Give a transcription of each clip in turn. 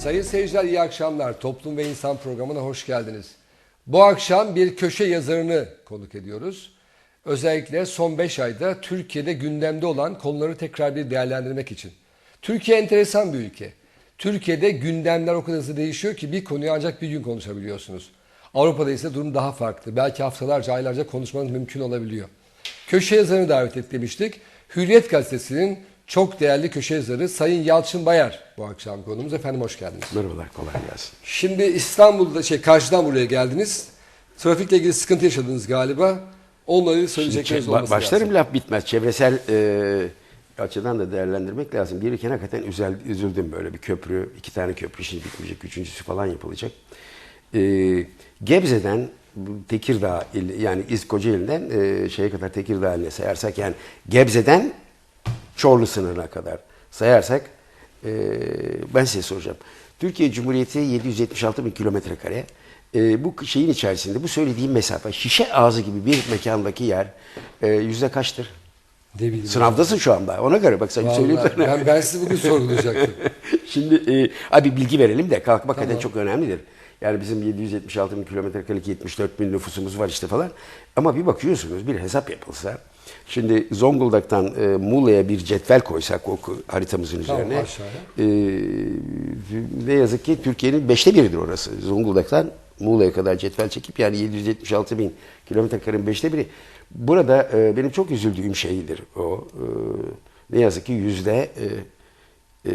Sayın seyirciler iyi akşamlar. Toplum ve İnsan programına hoş geldiniz. Bu akşam bir köşe yazarını konuk ediyoruz. Özellikle son 5 ayda Türkiye'de gündemde olan konuları tekrar bir değerlendirmek için. Türkiye enteresan bir ülke. Türkiye'de gündemler o kadar hızlı değişiyor ki bir konuyu ancak bir gün konuşabiliyorsunuz. Avrupa'da ise durum daha farklı. Belki haftalarca, aylarca konuşmanız mümkün olabiliyor. Köşe yazarını davet et demiştik. Hürriyet Gazetesi'nin çok değerli köşe yazarı Sayın Yalçın Bayar bu akşam konumuz. Efendim hoş geldiniz. Merhabalar, kolay gelsin. Şimdi İstanbul'da şey karşıdan buraya geldiniz. Trafikle ilgili sıkıntı yaşadınız galiba. Onları söyleyecekleriniz Ba- olması başlarım lazım. laf bitmez. Çevresel e, açıdan da değerlendirmek lazım. Bir iken hakikaten üzel, üzüldüm böyle bir köprü, iki tane köprü şimdi bitmeyecek, üçüncüsü falan yapılacak. E, Gebze'den Tekirdağ, il- yani İz Kocaeli'nden e, şeye kadar Tekirdağ iline sayarsak yani Gebze'den Çorlu sınırına kadar sayarsak e, ben size soracağım. Türkiye Cumhuriyeti 776 bin kilometre kare. E, bu şeyin içerisinde bu söylediğim mesafe şişe ağzı gibi bir mekandaki yer e, yüzde kaçtır? Ne. Sınavdasın şu anda. Ona göre bak söyleyeyim Vallahi sana. ben, ben sizi bugün sorgulayacaktım. Şimdi e, abi bilgi verelim de kalkmak hakikaten çok önemlidir. Yani bizim 776 bin kilometre karelik 74 bin nüfusumuz var işte falan. Ama bir bakıyorsunuz bir hesap yapılsa. Şimdi Zonguldak'tan e, Muğla'ya bir cetvel koysak o haritamızın Tamam, üzerine. e, ne yazık ki Türkiye'nin beşte biridir orası. Zonguldak'tan Muğla'ya kadar cetvel çekip yani 776 bin kilometre karenin beşte biri. Burada e, benim çok üzüldüğüm şeydir o. E, ne yazık ki yüzde e, e,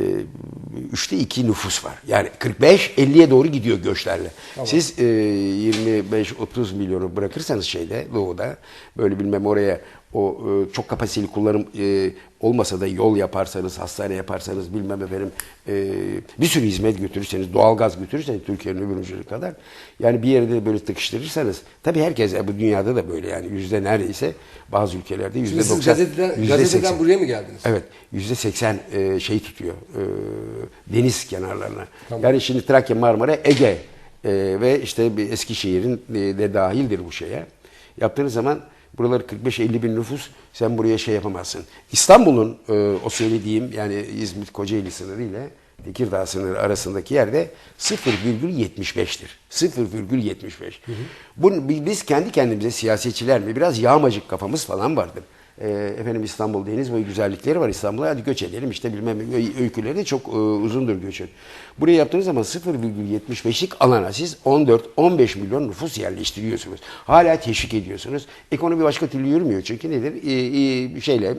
üçte iki nüfus var. Yani 45-50'ye doğru gidiyor göçlerle. Siz e, 25-30 milyonu bırakırsanız şeyde doğuda böyle bilmem oraya o e, çok kapasiteli kullanım e, olmasa da yol yaparsanız, hastane yaparsanız bilmem efendim e, bir sürü hizmet götürürseniz, doğalgaz götürürseniz Türkiye'nin öbür ucuna kadar yani bir yerde de böyle tıkıştırırsanız tabii herkes e, bu dünyada da böyle yani yüzde neredeyse bazı ülkelerde yüzde Şimdi siz 90, gazeteden, yüzde gazeteden 80. buraya mı geldiniz? Evet. Yüzde seksen e, şey tutuyor. e, deniz kenarlarına. Tamam. Yani şimdi Trakya, Marmara, Ege e, ve işte bir Eskişehir'in e, de dahildir bu şeye. Yaptığınız zaman buralar 45-50 bin nüfus sen buraya şey yapamazsın. İstanbul'un e, o söylediğim yani İzmit Kocaeli sınırı ile Tekirdağ sınırı arasındaki yerde 0,75'tir. 0,75. Bunu bi- biz kendi kendimize siyasetçiler mi biraz yağmacık kafamız falan vardır. E, efendim İstanbul deniz boyu güzellikleri var İstanbul'a hadi göç edelim işte bilmem öyküleri de çok e, uzundur göçün. Buraya yaptığınız zaman 0,75'lik alana siz 14-15 milyon nüfus yerleştiriyorsunuz. Hala teşvik ediyorsunuz. Ekonomi başka türlü yürümüyor çünkü nedir? E, e, şeyle e,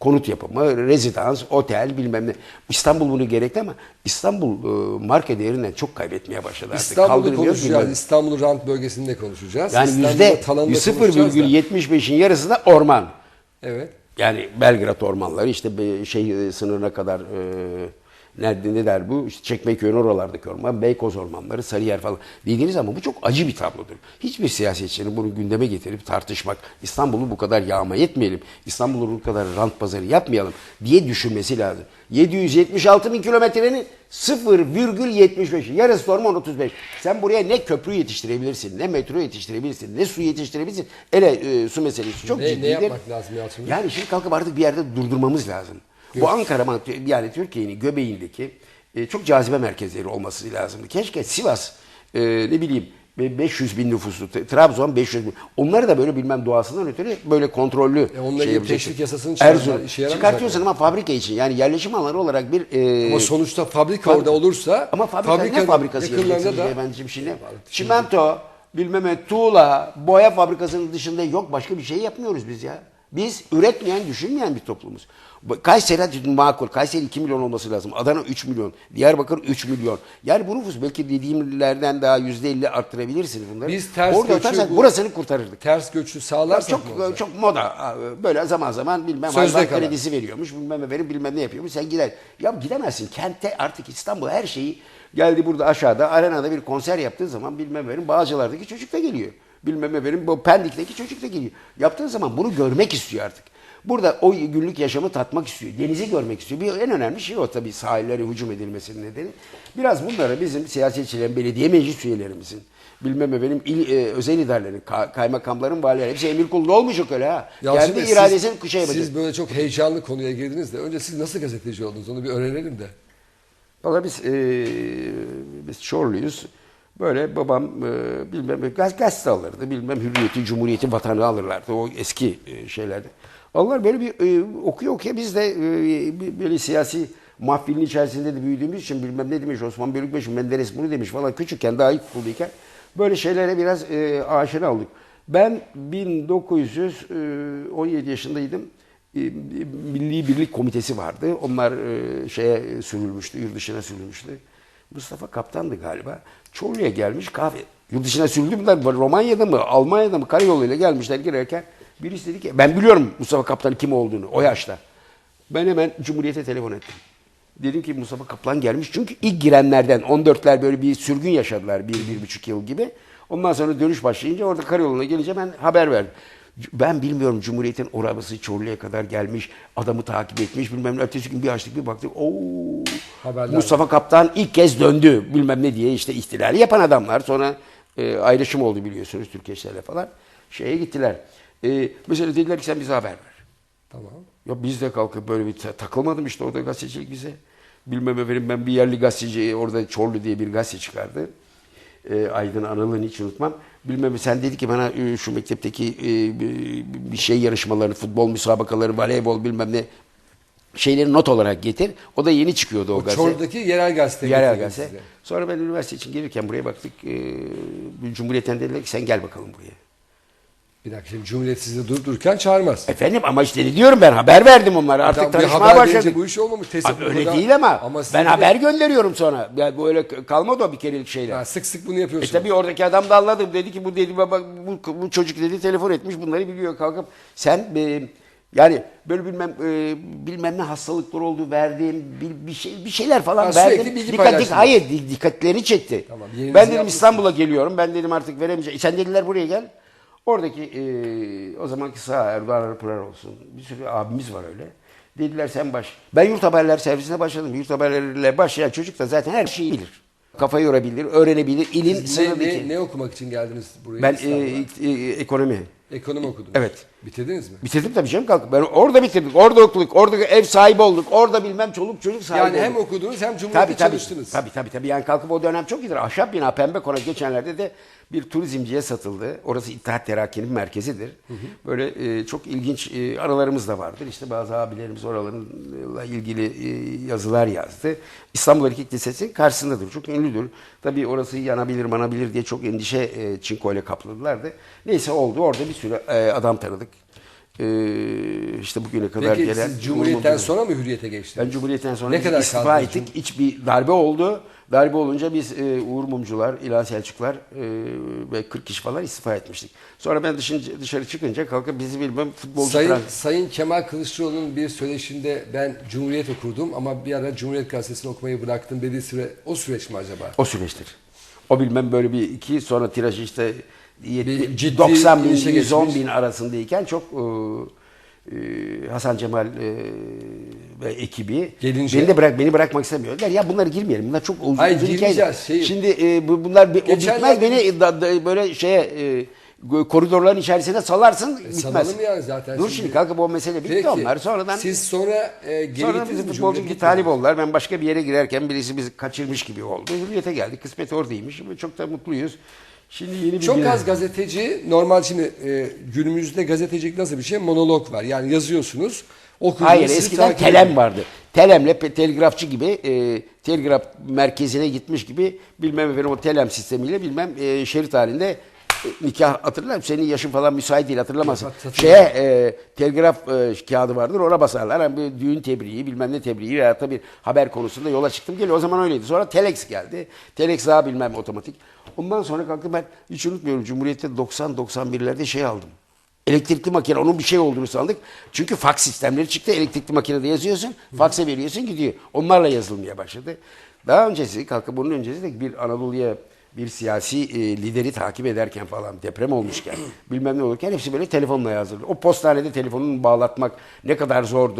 konut yapımı, rezidans, otel bilmem ne. İstanbul bunu gerekli ama İstanbul e, marka değerinden çok kaybetmeye başladı artık. İstanbul'u konuşacağız. bilmem. İstanbul'u rant bölgesinde konuşacağız. Yani İstanbul'da yüzde talanında konuşacağız da. 0,75'in yarısı da orman. Evet. Yani Belgrad ormanları işte şey sınırına kadar e, nerede ne der bu? İşte Çekmeköy'ün oralardaki orman, Beykoz ormanları, Sarıyer falan dediğiniz ama bu çok acı bir tablodur. Hiçbir siyasetçinin bunu gündeme getirip tartışmak, İstanbul'u bu kadar yağma etmeyelim, İstanbul'u bu kadar rant pazarı yapmayalım diye düşünmesi lazım. 776 bin kilometrenin 0,75 yarısı orman 35. Sen buraya ne köprü yetiştirebilirsin, ne metro yetiştirebilirsin, ne su yetiştirebilirsin. Ele e, su meselesi çok Ne, ne yapmak lazım Yalçın? Yani şimdi kalkıp artık bir yerde durdurmamız lazım. Bu Ankara yani Türkiye'nin göbeğindeki e, çok cazibe merkezleri olması lazım. Keşke Sivas e, ne bileyim e, 500 bin nüfuslu, Trabzon 500 bin. Onları da böyle bilmem doğasından ötürü böyle kontrollü E, onunla ilgili yapacaksın. teşvik yasasını çıkardılar, Erzurum. Çıkartıyorsun ama fabrika için yani yerleşim alanı olarak bir e, Ama sonuçta fabrika Fabri- orada olursa ama fabrika ne fabrikanın fabrikası yakınlarında yapacaksınız da beyefendiciğim şimdi? Çimento, bilmem ne, tuğla, boya fabrikasının dışında yok başka bir şey yapmıyoruz biz ya. Biz üretmeyen, düşünmeyen bir toplumuz. Kayseri hadi makul. Kayseri 2 milyon olması lazım. Adana 3 milyon. Diyarbakır 3 milyon. Yani bu nüfus belki dediğimlerden daha %50 arttırabilirsiniz bunları. Biz ters Orada göçü atarsak bu- burasını kurtarırdık. ters göçü sağlarsak Çok ne olacak? çok moda. Böyle zaman zaman bilmem Sözde kredisi veriyormuş, bilmem efendim bilmem ne yapıyormuş. Sen gider. Ya gidemezsin. Kentte artık İstanbul her şeyi geldi burada aşağıda arenada bir konser yaptığı zaman bilmem efendim Bağcılar'daki çocuk da geliyor. Bilmem efendim bu Pendik'teki çocuk da geliyor. Yaptığın zaman bunu görmek istiyor artık. Burada o günlük yaşamı tatmak istiyor. Denizi görmek istiyor. Bir en önemli şey o tabii sahillere hücum edilmesinin nedeni. Biraz bunları bizim siyasetçilerin, belediye meclis üyelerimizin, bilmem efendim il, e, özel idarelerin, ka- kaymakamların, valilerin hepsi emir kulunda olmayacak öyle ha. Yalçın Kendi siz- iradesini şey yapacak. Siz böyle çok heyecanlı konuya girdiniz de önce siz nasıl gazeteci oldunuz onu bir öğrenelim de. Valla biz, e, biz Çorluyuz. Böyle babam e, bilmem gaz, gazete alırdı. Bilmem Hürriyeti, Cumhuriyeti, Vatanı alırlardı. O eski e, şeylerde. Allah böyle bir e, okuya okuya biz de e, böyle siyasi mahfilin içerisinde de büyüdüğümüz için bilmem ne demiş Osman Bölükbaşı, Menderes bunu demiş falan küçükken daha ilkokuldayken böyle şeylere biraz e, aşina olduk. Ben 1917 yaşındaydım. E, Milli Birlik Komitesi vardı. Onlar e, şeye sürülmüştü, yurt dışına sürülmüştü. Mustafa Kaptan'dı galiba. Çorlu'ya gelmiş kahve. Yurt dışına sürüldü mü? Romanya'da mı, Almanya'da mı karayoluyla gelmişler girerken. Birisi dedi ki ben biliyorum Mustafa Kaptan'ın kim olduğunu o yaşta. Ben hemen Cumhuriyet'e telefon ettim. Dedim ki Mustafa Kaplan gelmiş. Çünkü ilk girenlerden 14'ler böyle bir sürgün yaşadılar bir, bir buçuk yıl gibi. Ondan sonra dönüş başlayınca orada karayoluna gelince ben haber verdim. Ben bilmiyorum Cumhuriyet'in orası Çorlu'ya kadar gelmiş, adamı takip etmiş bilmem ne. Ertesi gün bir açtık bir baktık. Oo, Haberler Mustafa Kaptan ilk kez döndü bilmem ne diye işte ihtilali yapan adamlar. Sonra e, ayrışım oldu biliyorsunuz Türkeşlerle falan. Şeye gittiler. E, mesela dediler ki sen bize haber ver. Tamam. Ya biz de kalkıp böyle bir ta- takılmadım işte orada gazetecilik bize. Bilmem efendim ben bir yerli gazeteci orada Çorlu diye bir gazete çıkardı. E, Aydın Anıl'ın hiç unutmam. Bilmem sen dedi ki bana e, şu mektepteki e, bir- şey yarışmalarını, futbol müsabakaları, voleybol bilmem ne şeyleri not olarak getir. O da yeni çıkıyordu o, O gazete. Çorlu'daki yerel gazete. Yerel gazete. size. Sonra ben üniversite için gelirken buraya baktık. E, Cumhuriyet'ten dediler ki sen gel bakalım buraya. Bir dakika şimdi Cumhuriyet sizi dur dururken çağırmaz. Efendim ama işte ne diyorum ben haber verdim onlara artık Tamam, tanışmaya başladık. bu iş olmamış. Test Abi öyle değil ama, Ama ben de- haber gönderiyorum sonra. Ya böyle kalmadı o bir kerelik şeyler. Ha, sık sık bunu E yapıyorsunuz. tabii oradaki adam da anladı. Dedi ki bu dedi baba bu, bu çocuk dedi telefon etmiş bunları biliyor kalkıp sen e, yani böyle bilmem e, bilmem ne hastalıklar oldu verdiğim bir, bir şey bir şeyler falan Ha, verdim. bilgi Dikkat, paylaştınız. hayır di- dikkatleri çekti. Tamam, ben dedim. İstanbul'a geliyorum. Ben dedim artık veremeyeceğim. Sen dediler buraya gel. Oradaki e, o zamanki sağ Erdoğan Arpınar olsun. Bir sürü abimiz var öyle. Dediler sen baş. Ben yurt haberler servisine başladım. Yurt haberleriyle başlayan çocuk da zaten her şeyi bilir. Kafayı yorabilir, öğrenebilir. Siz ne, ne, ne okumak için geldiniz buraya? Ben e, e, ekonomi. Ekonomi okudunuz. Evet. Bitirdiniz mi? Bitirdim tabii canım kalkıp. Ben orada bitirdik. Orada okuduk. Orada ev sahibi olduk. Orada bilmem çoluk çocuk sahibi Yani hem olduk. okudunuz hem Cumhuriyet'te Tabii tabii. çalıştınız. Tabii tabii tabii. Yani kalkıp o dönem çok iyidir. Ahşap bina pembe konak geçenlerde de bir turizmciye satıldı. Orası İttihat Terakki'nin merkezidir. Böyle e, çok ilginç e, aralarımız da vardır. İşte bazı abilerimiz oralarla ilgili e, yazılar yazdı. İstanbul Erkek Lisesi karşısındadır. Çok ünlüdür. Tabii orası yanabilir manabilir diye çok endişe e, çinkoyla kapladılardı. Neyse oldu. Orada bir sürü e, adam tanıdık. E, işte bugüne kadar Peki gelen... siz Cumhuriyet'ten sonra mı Hürriyet'e geçtiniz? Ben Cumhuriyet'ten sonra Ne kadar istifa ettik. İç bir darbe oldu. Darbe olunca biz e, Uğur Mumcular, İlhan Selçuklar e, ve 40 kişi falan istifa etmiştik. Sonra ben dışın, dışarı çıkınca kalkıp bizi bilmem futbolcu Sayın, falan- Sayın Kemal Kılıçdaroğlu'nun bir söyleşinde ben Cumhuriyet okurdum ama bir ara Cumhuriyet Gazetesi'ni okumayı bıraktım dediği süre o süreç mi acaba? O süreçtir. O bilmem böyle bir iki sonra tirajı işte Bir 70, ciddi 90 bin, inişe 110 geçmiş. bin arasındayken çok e, e, Hasan Cemal e, ve ekibi Gelince- beni de bırak beni bırakmak istemiyorlar. Ya bunlara girmeyelim. Bunlar çok uzun Hayır, hikayeler. Şey- Şimdi e, bu, bunlar bir- o bitmez beni da- da- böyle şeye e, koridorların içerisine salarsın bitmez. salalım yani zaten Dur şimdi. şimdi kalkıp o mesele bitti Peki, onlar sonradan siz sonra e, geri Sonra bizim futbolcu bir talip oldular. Ben başka bir yere girerken birisi bizi kaçırmış gibi oldu. Hürriyete geldik. Kısmet oradaymış. Çok da mutluyuz. Şimdi yeni bir Çok az gazeteci, normal şimdi e, günümüzde gazetecilik nasıl bir şey? Monolog var. Yani yazıyorsunuz, okuduğunuz Hayır eskiden telem vardı. Telemle telgrafçı gibi e, telgraf merkezine gitmiş gibi bilmem efendim o telem sistemiyle bilmem e, şerit halinde nikah hatırlar mısın? Senin yaşın falan müsait değil hatırlamazsın. Şeye e, telgraf e, kağıdı vardır ona basarlar. Yani bir düğün tebriği bilmem ne tebriği veya tabii haber konusunda yola çıktım geliyor. O zaman öyleydi. Sonra telex geldi. Telex daha bilmem otomatik. Ondan sonra kalktım ben hiç unutmuyorum Cumhuriyet'te 90-91'lerde şey aldım. Elektrikli makine onun bir şey olduğunu sandık. Çünkü fax sistemleri çıktı. Elektrikli makinede yazıyorsun, faksa veriyorsun gidiyor. Onlarla yazılmaya başladı. Daha öncesi kalkıp bunun öncesi de bir Anadolu'ya bir siyasi e, lideri takip ederken falan deprem olmuşken bilmem ne olurken hepsi böyle telefonla yazıldı. O postanede telefonunu bağlatmak ne kadar zordu.